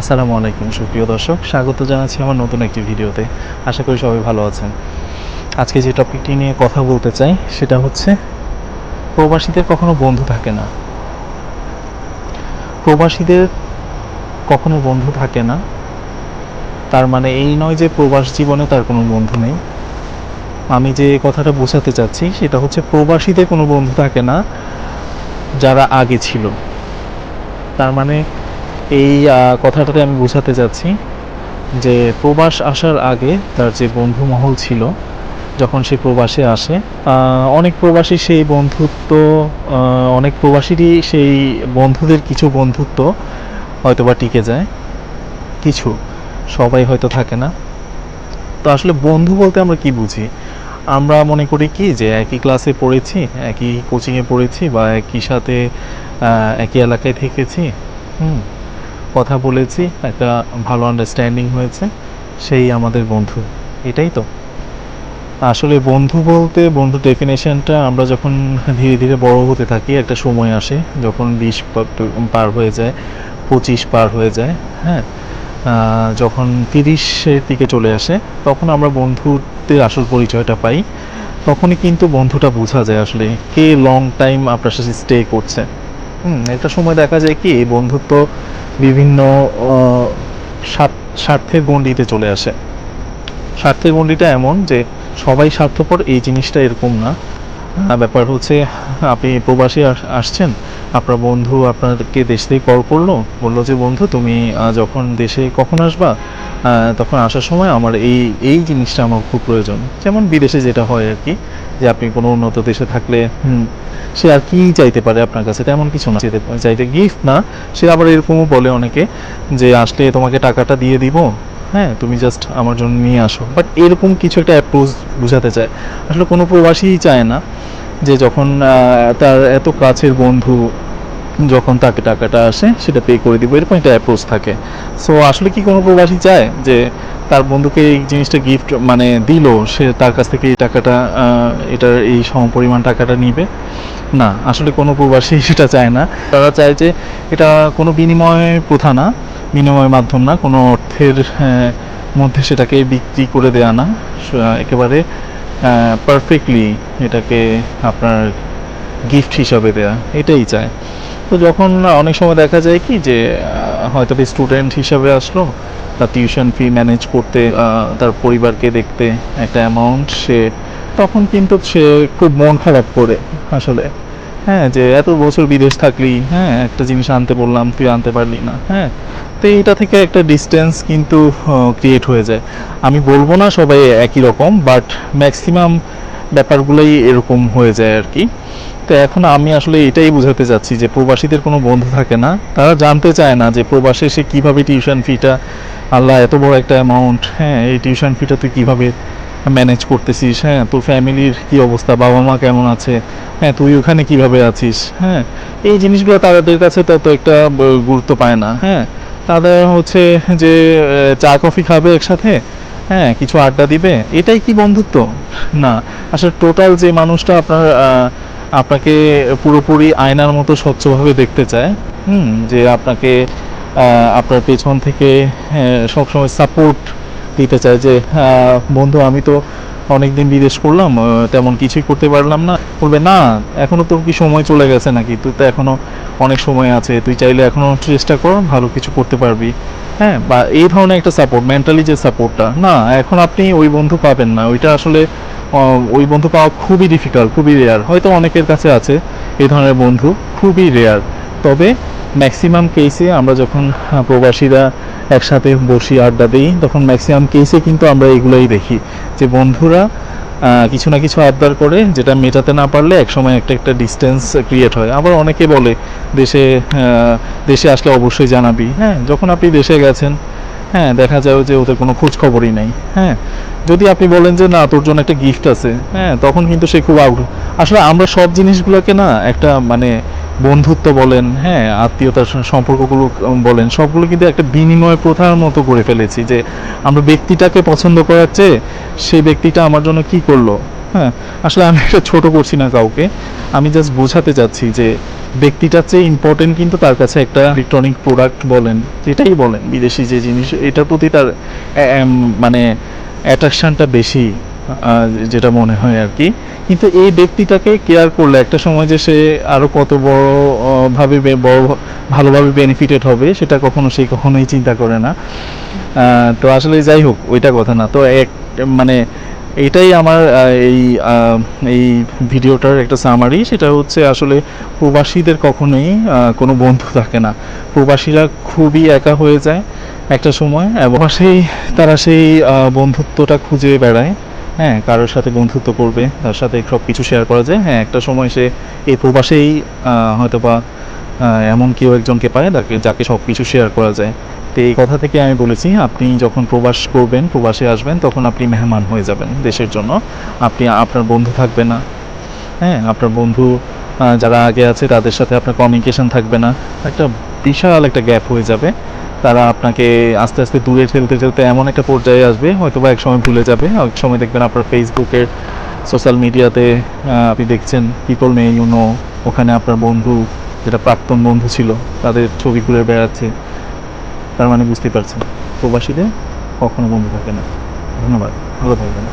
আসসালামু আলাইকুম, সুপ্রিয় দর্শক। স্বাগত জানাচ্ছি আমার নতুন একটি ভিডিওতে। আশা করি সবাই ভালো আছেন। আজকে যে টপিকটি নিয়ে কথা বলতে চাই, সেটা হচ্ছে, প্রবাসীদের কখনো বন্ধু থাকে না। প্রবাসীদের কখনো বন্ধু থাকে না। তার মানে এই নয় যে প্রবাস জীবনে তার কোনো বন্ধু নেই। আমি যে কথাটা বোঝাতে চাচ্ছি, সেটা হচ্ছে প্রবাসীদের কোনো বন্ধু থাকে না, যারা আগে ছিল। তার মানে এই কথাটাতে আমি বোঝাতে চাচ্ছি যে প্রবাস আসার আগে তার যে বন্ধু মহল ছিল, যখন সে প্রবাসে আসে অনেক প্রবাসী সেই বন্ধুত্ব অনেক প্রবাসীরই সেই বন্ধুদের কিছু বন্ধুত্ব হয়তো বা টিকে যায়। কিছু, সবাই হয়তো থাকে না। তো আসলে বন্ধু বলতে আমরা কি বুঝি? আমরা মনে করি কি যে একই ক্লাসে পড়েছি, একই কোচিংয়ে পড়েছি বা একই সাথে একই এলাকায় থেকেছি, হুম? কথা বলেছি, একটা ভালো আন্ডারস্ট্যান্ডিং হয়েছে, সেই আমাদের বন্ধু, এটাই তো। আসলে বন্ধু বলতে, বন্ধু ডেফিনেশনটা আমরা যখন ধীরে ধীরে বড় হতে থাকি, একটা সময় আসে যখন বিশ পার হয়ে যায়, পঁচিশ পার হয়ে যায় হ্যাঁ? যখন তিরিশের দিকে চলে আসে, তখন আমরা বন্ধুত্বের আসল পরিচয়টা পাই। তখনই কিন্তু বন্ধুটা বোঝা যায় আসলে কে লং টাইম আপনার সাথে স্টে করছে। হুম, একটা সময় দেখা যায় কি বন্ধুত্ব বিভিন্ন স্বার্থ- স্বার্থের গণ্ডিতে চলে আসে। স্বার্থের গণ্ডিটা এমন যে সবাই স্বার্থপর, এই জিনিসটা এরকম না। ব্যাপার হচ্ছে, আপনি প্রবাসী আস- আসছেন, আপনার বন্ধু আপনাকে দেশ থেকে কল করল, বলল যে, বন্ধু, তুমি যখন দেশে কখন আসবা? তখন আসার সময় আমার এই এই জিনিসটা আমার খুব প্রয়োজন। যেমন বিদেশে যেটা হয় আর কি, যে, আপনি কোনো উন্নত দেশে থাকলে সে আর কি চাইতে পারে আপনার কাছে? তেমন কিছু না। চাইতে চাইতে গিফট না, সে আবার এরকমও বলে অনেকে, যে, আসলে তোমাকে টাকাটা দিয়ে দিব হ্যাঁ তুমি জাস্ট আমার জন্য নিয়ে আসো। বাট এরকম কিছু একটা অ্যাপ্রোচ বোঝাতে চায়। আসলে কোনো প্রবাসীই চায় না যে যখন তার এত কাছের বন্ধু যখন তাকে টাকাটা আসে, সেটা পে করে দিব। এরকম একটা অ্যাপ্রোচ থাকে। সো আসলে কি কোনো প্রবাসী চায় যে তার বন্ধুকে এই জিনিসটা গিফট মানে দিল, সে তার কাছ থেকে এই টাকাটা এটার এই সমপরিমাণ টাকাটা নিবে? না, আসলে কোনো প্রবাসী সেটা চায় না। তারা চায় যে এটা কোনো বিনিময় প্রথা না। বিনিময় মাধ্যম না, কোনো অর্থের মধ্যে সেটাকে বিক্রি করে দেয়া না। একেবারে পারফেক্টলি এটাকে আপনার গিফট হিসাবে দেয়া, এটাই চায় তো যখন অনেক সময় দেখা যায় কি যে হয়তো স্টুডেন্ট হিসাবে আসলো, তার টিউশন ফি ম্যানেজ করতে তার পরিবারকে দেখতে একটা অ্যামাউন্ট সে, তখন কিন্তু সে খুব মন খারাপ করে আসলে। হ্যাঁ যে এত বছর বিদেশ থাকলি হ্যাঁ একটা জিনিস আনতে বললাম, তুই আনতে পারলি না হ্যাঁ। তো এটা থেকে একটা ডিস্টেন্স কিন্তু ক্রিয়েট হয়ে যায়। আমি বলব না সবাই একই রকম বাট ম্যাক্সিমাম ব্যাপারগুলোই এরকম হয়ে যায় আর কি। তো এখন আমি আসলে এটাই বোঝাতে চাচ্ছি যে প্রবাসীদের কোনো বন্ধু থাকে না, তারা জানতে চায় না যে প্রবাসে সে কীভাবে টিউশন ফিটা আল্লাহ এত বড় একটা অ্যামাউন্ট হ্যাঁ এই টিউশন ফিটা তুই কীভাবে ম্যানেজ করতেছিস হ্যাঁ? তোর ফ্যামিলির কী অবস্থা? বাবা মা কেমন আছে? হ্যাঁ তুই ওখানে কীভাবে আছিস? হ্যাঁ? এই জিনিসগুলো তাদের কাছে তত একটা গুরুত্ব পায় না হ্যাঁ? তাদের হচ্ছে যে চা কফি খাবে একসাথে হ্যাঁ? কিছু আড্ডা দিবে এটাই কি বন্ধুত্ব? না। আসলে টোটাল যে মানুষটা আপনার আপনাকে পুরোপুরি আয়নার মতো স্বচ্ছভাবে দেখতে চায় হুম? যে আপনাকে আপনার পেছন থেকে হ্যাঁ, সবসময় সাপোর্ট দিতে চায় যে আহ, বন্ধু আমি তো অনেকদিন বিদেশ করলাম তেমন কিছুই করতে পারলাম না। বলবে না এখনও তোর কি সময় চলে গেছে নাকি? তুই তো এখনও অনেক সময় আছে তুই চাইলে এখনও চেষ্টা কর ভালো কিছু করতে পারবি। হ্যাঁ বা এই ধরনের একটা সাপোর্ট মেন্টালি যে সাপোর্টটা না এখন আপনি ওই বন্ধু পাবেন না। ওইটা আসলে ওই বন্ধু পাওয়া খুবই ডিফিকাল্ট খুবই রেয়ার হয়তো অনেকের কাছে আছে এই ধরনের বন্ধু খুবই রেয়ার তবে ম্যাক্সিমাম কেসে আমরা যখন প্রবাসীরা একসাথে বসি আড্ডা দিই, তখন ম্যাক্সিমাম কেসে কিন্তু আমরা এগুলোই দেখি। যে বন্ধুরা কিছু না কিছু আবদার করে, যেটা মেটাতে না পারলে একসময় একটা একটা ডিস্টেন্স ক্রিয়েট হয়। আবার অনেকে বলে, দেশে দেশে আসলে অবশ্যই জানাবি। হ্যাঁ যখন আপনি দেশে গেছেন হ্যাঁ দেখা যায় যে ওদের কোনো খোঁজ খবরই নাই। হ্যাঁ যদি আপনি বলেন যে, না, তোর জন্য একটা গিফট আছে হ্যাঁ তখন কিন্তু সে খুব আউট আসলে আমরা সব জিনিসগুলোকে না একটা মানে বন্ধুত্ব বলেন হ্যাঁ আত্মীয়তার সম্পর্কগুলো বলেন, সবগুলো কিন্তু একটা বিনিময় প্রথার মতো করে ফেলেছি যে আমরা ব্যক্তিটাকে পছন্দ করার চেয়ে সেই ব্যক্তিটা আমার জন্য কি করল হ্যাঁ? আসলে আমি এটা ছোট করছি না কাউকে। আমি জাস্ট বোঝাতে চাচ্ছি যে ব্যক্তিটার চেয়ে ইম্পর্টেন্ট কিন্তু তার কাছে একটা ইলেকট্রনিক প্রোডাক্ট বলেন যেটাই বলেন, বিদেশি যে জিনিস, এটার প্রতি তার মানে অ্যাট্রাকশনটা বেশি। যেটা মনে হয় আর কি। কিন্তু এই ব্যক্তিটাকে কেয়ার করলে একটা সময় যে সে আরও কত বড় ভাবে বড় ভালোভাবে বেনিফিটেড হবে, সেটা কখনো সে কখনোই চিন্তা করে না। তো আসলে যাই হোক, ওইটা কথা না। তো এক মানে এটাই আমার এই এই ভিডিওটার একটা সামারি সেটা হচ্ছে আসলে প্রবাসীদের কখনোই কোনো বন্ধু থাকে না। প্রবাসীরা খুবই একা হয়ে যায় একটা সময়, এবং সেই, তারা সেই বন্ধুত্বটা খুঁজে বেড়ায়। হ্যাঁ কারোর সাথে বন্ধুত্ব করবে, তার সাথে সব কিছু শেয়ার করা যায়। হ্যাঁ একটা সময় সে এই প্রবাসেই হয়তো বা এমন কেউ একজনকে পায় যাকে যাকে সব কিছু শেয়ার করা যায়। তো এই কথা থেকে আমি বলেছি, আপনি যখন প্রবাস করবেন, প্রবাসে আসবেন, তখন আপনি মেহমান হয়ে যাবেন দেশের জন্য। আপনি, আপনার বন্ধু থাকবে না। হ্যাঁ আপনার বন্ধু যারা আগে আছে, তাদের সাথে আপনার কমিউনিকেশন থাকবে না। একটা বিশাল একটা গ্যাপ হয়ে যাবে। তারা আপনাকে আস্তে আস্তে দূরে ঠেলতে ঠেলতে এমন একটা পর্যায়ে আসবে হয়তো বা এক সময় ভুলে যাবে। এক সময় দেখবেন আপনার ফেসবুকের সোশ্যাল মিডিয়াতে আপনি দেখছেন পিপল মে ইউ নো ওখানে আপনার বন্ধু, যেটা প্রাক্তন বন্ধু ছিল, তাদের ছবি ঘুরে বেড়াচ্ছে। তার মানে বুঝতেই পারছেন, প্রবাসীদের কখনো বন্ধু থাকে না। ধন্যবাদ, ভালো থাকবেন।